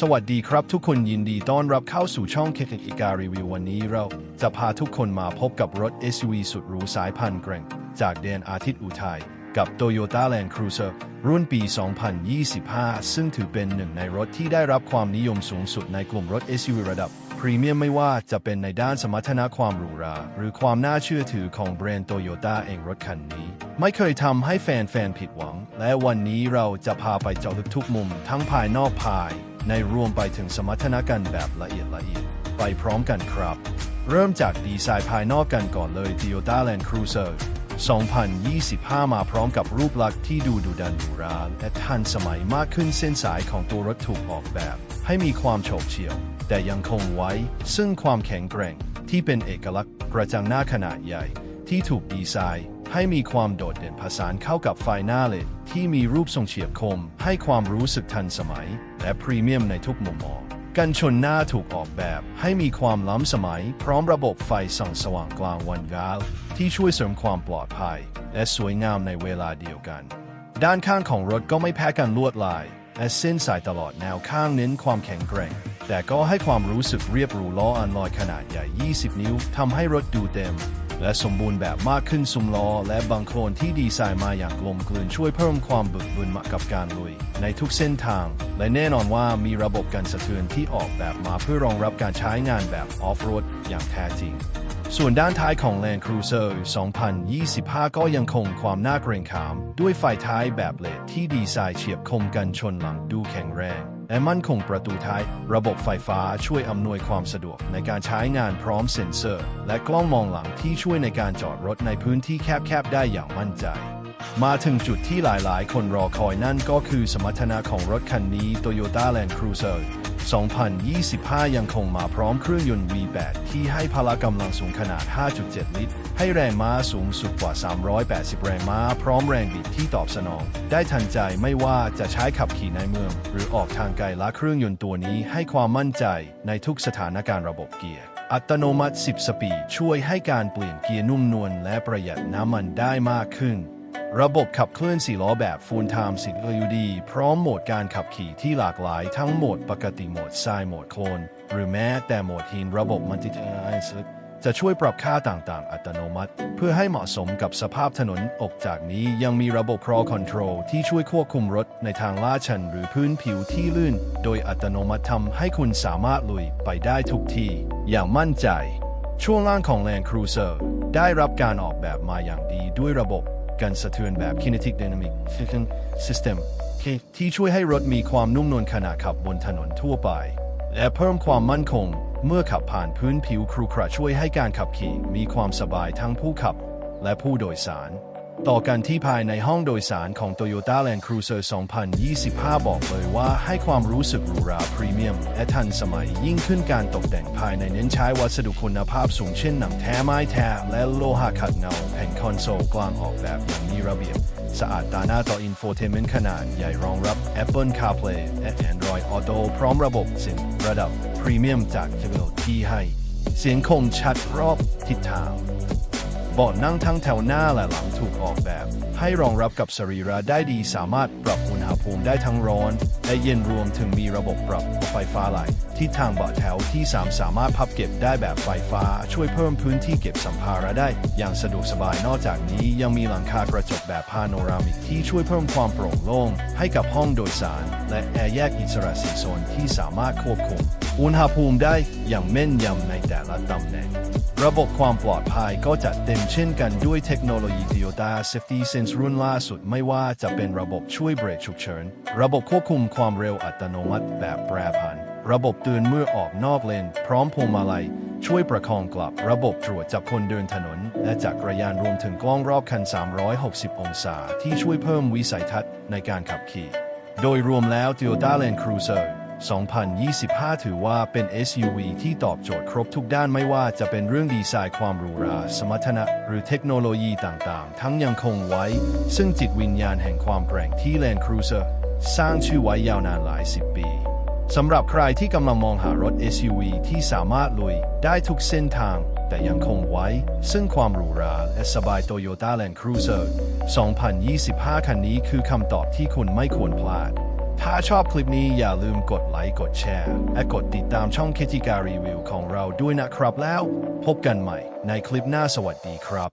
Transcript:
สวัสดีครับทุกคนยินดีต้อนรับเข้าสู่ช่องเคคิการรีวิววันนี้เราจะพาทุกคนมาพบกับรถ SUV สุดหรูสายพันธุ์เกรงจากแดนอาทิตย์อุทัยกับ Toyota Land Cruiser รุ่นปี 2025 ซึ่งถือเป็นหนึ่งในรถที่ได้รับความนิยมสูงสุดในกลุ่มรถ SUV ระดับ พรีเมียมไม่ว่าจะเป็นในด้านสมรรถนะความหรูหรา หรือความน่าเชื่อถือของแบรนด์โตโยต้าเองรถคันนี้ ไม่เคยทำให้แฟนๆ ผิดหวัง และวันนี้เราจะพาไปเจาะลึกทุกมุมทั้งภายนอกภาย ในรวมไปถึงสมรรถนะกันแบบละเอียดละเอียดไปพร้อมกันครับ เริ่มจากดีไซน์ภายนอกกันก่อนเลย Toyota Land Cruiser 2025 มาพร้อมกับรูปลักษณ์ที่ดูดุดันหรูหราและทันสมัยมากขึ้นเส้นสายของตัวรถถูกออกแบบ ให้มีความโฉบเฉี่ยว แต่ยังคงไว้ ซึ่งความแข็งแกร่งที่เป็นเอกลักษณ์กระจังหน้าขนาดใหญ่ ที่ถูกดีไซน์ ให้มีความโดดเด่นผสานเข้ากับไฟหน้าเลดที่มีรูปทรงเฉียบคม ให้ความรู้สึกทันสมัย และพรีเมียมในทุกมุมมองกันชนหน้าถูกออกแบบให้มีความล้ำสมัย พร้อมระบบไฟส่องสว่างกลางวันกาลที่ช่วยเสริมความปลอดภัย และสวยงามในเวลาเดียวกัน ด้านข้างของรถก็ไม่แพ้กันลวดลายและเส้นสายตลอดแนวข้างเน้นความแข็งแกร่ง แต่ก็ให้ความรู้สึกเรียบหรูล้ออันลอยขนาดใหญ่ 20 นิ้วทำให้รถดูเต็ม และสมบูรณ์แบบมากขึ้นซุ้มล้อและบางโคลนที่ดีไซน์มาอย่างกลมกลืนช่วยเพิ่มความบึกบึนมากับการลุย ในทุกเส้นทาง และแน่นอนว่ามีระบบการสะเทือนที่ออกแบบมาเพื่อรองรับการใช้งานแบบออฟโรดอย่างแท้จริง ส่วนด้านท้ายของ Land Cruiser 2025 ก็ยังคงความน่าเกรงขาม ด้วยไฟท้ายแบบเลดที่ดีไซน์เฉียบคมกันชนหลังดูแข็งแรง และมั่นคงประตูท้าย ระบบไฟฟ้าช่วยอำนวยความสะดวกในการใช้งานพร้อมเซ็นเซอร์ และกล้องมองหลังที่ช่วยในการจอดรถในพื้นที่แคบๆได้อย่างมั่นใจ มาถึงจุดที่หลายๆ คนรอคอยนั่นก็คือสมรรถนะของรถคันนี้ Toyota Land Cruiser 2025 ยังคงมาพร้อมเครื่องยนต์ V8 ที่ให้พละกำลังสูงขนาด 5.7 ลิตร ให้แรงม้าสูงสุดกว่า 380 แรงม้า พร้อมแรงบิดที่ตอบสนอง ได้ทันใจไม่ว่าจะใช้ขับขี่ในเมือง หรือออกทางไกลละเครื่องยนต์ตัวนี้ให้ความมั่นใจในทุกสถานการณ์ระบบเกียร์อัตโนมัติ 10 สปีดช่วยให้การเปลี่ยนเกียร์นุ่มนวลและประหยัดน้ำมันได้มากขึ้น ระบบขับเคลื่อน4ล้อแบบ Full Time 10 LED พร้อมโหมดการขับขี่ที่หลากหลายทั้งโหมดปกติโหมดทรายโหมดโคลนหรือแม้แต่โหมดหินระบบ Multi-Task จะช่วยปรับค่าต่างๆ อัตโนมัติ เพื่อให้เหมาะสมกับสภาพถนนออกจากนี้ยังมีระบบ Crawl Control ที่ช่วยควบคุมรถในทางลาดชันหรือพื้นผิวที่ลื่น โดยอัตโนมัติทำให้คุณสามารถลุยไปได้ทุกที่ อย่างมั่นใจ ช่วงล่างของ Land Cruiser ได้รับการออกแบบมาอย่างดีด้วยระบบ กันสะเทือนแบบ Kinetic Dynamic System ที่ช่วยให้รถมีความนุ่มนวลขณะขับบนถนนทั่วไป และเพิ่มความมั่นคง เมื่อขับผ่านพื้นผิวครุขระช่วยให้การขับขี่มีความสบายทั้งผู้ขับและผู้โดยสาร ต่อกันที่ภายในห้องโดยสารของ Toyota Land Cruiser 2025 บอกเลยว่าให้ความรู้สึกหรูหราพรีเมียม และทันสมัยยิ่งขึ้นการตกแต่งภายในเน้นใช้วัสดุคุณภาพสูงเช่นหนังแท้ไม้แท้ และโลหะขัดเงาแผ่นคอนโซลกลางออกแบบอย่างมีระเบียบ สะอาดตาหน้าต่ออินโฟเทนเมนต์ขนาดใหญ่รองรับ Apple CarPlay และ Android Auto พร้อมระบบเสียงระดับพรีเมียมจากเทคโนโลยีให้ เสียงคมชัดรอบทิศทาง เบาะนั่งทั้งแถวหน้าและหลังถูกออกแบบ ให้รองรับกับสรีระได้ดี สามารถปรับอุณหภูมิได้ทั้งร้อน และเย็นรวมถึงมีระบบปรับไฟฟ้าหลายที่ทางเบาะแถวที่ 3 สามารถพับเก็บได้แบบไฟฟ้า ช่วยเพิ่มพื้นที่เก็บสัมภาระได้ อย่างสะดวกสบายนอกจากนี้ยังมีหลังคากระจกแบบพาโนรามิกที่ช่วยเพิ่มความโปร่งโล่งให้กับห้องโดยสาร และแอร์แยกอิสระสีโซนที่สามารถควบคุมอุณหภูมิได้อย่างแม่นยำในแต่ละตำแหน่ง ระบบความปลอดภัยก็จัดเต็มเช่นกันด้วยเทคโนโลยี Toyota Safety Sense รุ่นล่าสุดไม่ว่าจะเป็นระบบช่วยเบรกฉุกเฉิน ระบบควบคุมความเร็วอัตโนมัติแบบแปรผัน ระบบเตือนเมื่อออกนอกเลน พร้อมพวงมาลัย ช่วยประคองกลับ ระบบตรวจจับคนเดินถนน และจักรยานรวมถึงกล้องรอบคัน 360 องศา ที่ช่วยเพิ่มวิสัยทัศน์ในการขับขี่ โดยรวมแล้ว Toyota Land Cruiser 2025 ถือว่าเป็น SUV ที่ตอบโจทย์ครบทุกด้านไม่ว่าจะเป็นเรื่องดีไซน์ความหรูหรา สมรรถนะ หรือเทคโนโลยีต่างๆ ทั้งยังคงไว้ ซึ่งจิตวิญญาณแห่งความแกร่งที่ Land Cruiser สร้างชื่อไว้ยาวนานหลายสิบปีสำหรับใครที่กำลังมองหารถ SUV ที่สามารถลุยได้ทุกเส้นทาง แต่ยังคงไว้ ซึ่งความหรูหราและสบาย Toyota Land Cruiser 2025 คันนี้คือคำตอบที่คุณไม่ควรพลาด ถ้าชอบคลิปนี้อย่าลืมกดไลค์กดแชร์และกดติดตามช่องเคจิการีวิวของเราด้วยนะครับแล้ว พบกันใหม่ในคลิปหน้าสวัสดีครับ